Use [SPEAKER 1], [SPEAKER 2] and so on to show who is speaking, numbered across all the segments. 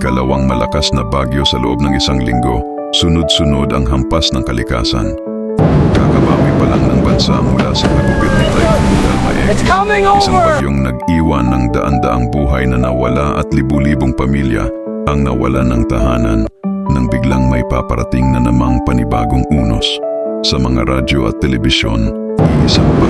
[SPEAKER 1] ikalawang malakas na bagyo sa loob ng isang linggo, sunod-sunod ang hampas ng kalikasan. Kakabawi pa lang ng bansa mula sa pagupit ni Typhoon Dalmaeg. Isang bagyong nag-iwan ng daan-daang buhay na nawala at libu-libong pamilya ang nawalan ng tahanan nang biglang may paparating na namang panibagong unos. Sa mga radyo at telebisyon, iisang pangalan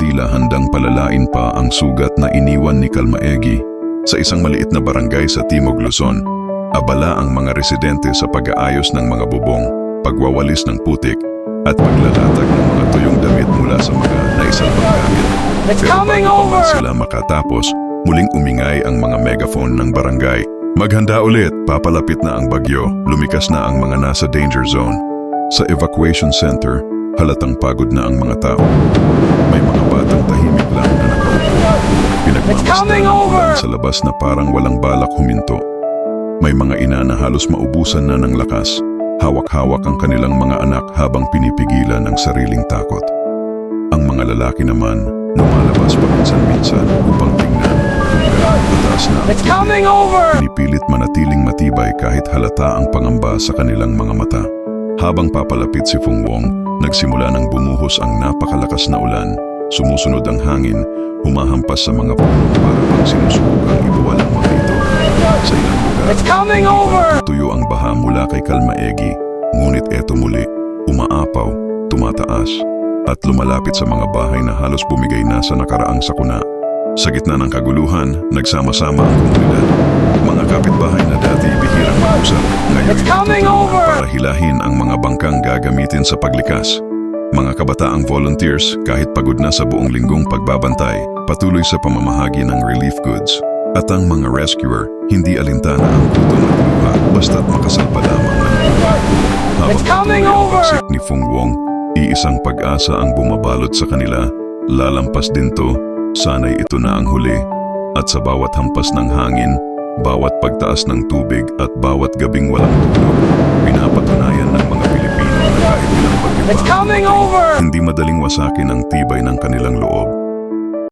[SPEAKER 1] tila handang palalain pa ang sugat na iniwan ni Kalmaegi sa isang maliit na barangay sa Timog Luzon. Abala ang mga residente sa pag-aayos ng mga bubong, pagwawalis ng putik, at paglalatag ng mga tuyong damit mula sa mga naisalbang gamit. Pero bago pa man sila makatapos, muling umingay ang mga megaphone ng barangay. Maghanda ulit, papalapit na ang bagyo, lumikas na ang mga nasa danger zone. Sa evacuation center, halatang pagod na ang mga tao. May mga batang tahimik lang na nakaupo. Ang ulan sa labas na parang walang balak huminto. May mga ina na halos maubusan na ng lakas. Hawak-hawak ang kanilang mga anak habang pinipigilan ang sariling takot. Ang mga lalaki naman, lumalabas paminsan-minsan upang tingnan kung gaano kataas na
[SPEAKER 2] It's coming over!
[SPEAKER 1] Pinipilit manatiling matibay kahit halata ang pangamba sa kanilang mga mata. Habang papalapit si Fung Wong, nagsimula ng bumuhos ang napakalakas na ulan. Sumusunod ang hangin, humahampas sa mga puno para bang sinusubukang ibuwal ang mga ito. Sa ilang lugar,
[SPEAKER 2] It's coming over!
[SPEAKER 1] tuyo ang baha mula kay Kalmaegi, ngunit eto muli, umaapaw, tumataas, at lumalapit sa mga bahay na halos bumigay na sa nakaraang sakuna. Sa gitna ng kaguluhan, nagsama-sama ang komunidad. Mga kapitbahay ngayon
[SPEAKER 2] It's coming over!
[SPEAKER 1] para hilahin ang mga bangkang gagamitin sa paglikas. Mga kabataang volunteers, kahit pagod na sa buong linggong pagbabantay, patuloy sa pamamahagi ng relief goods. At ang mga rescuer, hindi alintana ang gutom at luha basta't makasalpa lamang ng buhay. Habang
[SPEAKER 2] It's coming over!
[SPEAKER 1] ni Fung Wong, iisang pag-asa ang bumabalot sa kanila. Lalampas din to, sanay ito na ang huli. At sa bawat hampas ng hangin, bawat pagtaas ng tubig at bawat gabing walang tulog, pinapatunayan ng mga Pilipino na kahit ilang bagyo
[SPEAKER 2] It's
[SPEAKER 1] pa ang
[SPEAKER 2] coming
[SPEAKER 1] dumating,
[SPEAKER 2] over!
[SPEAKER 1] hindi madaling wasakin ang tibay ng kanilang loob.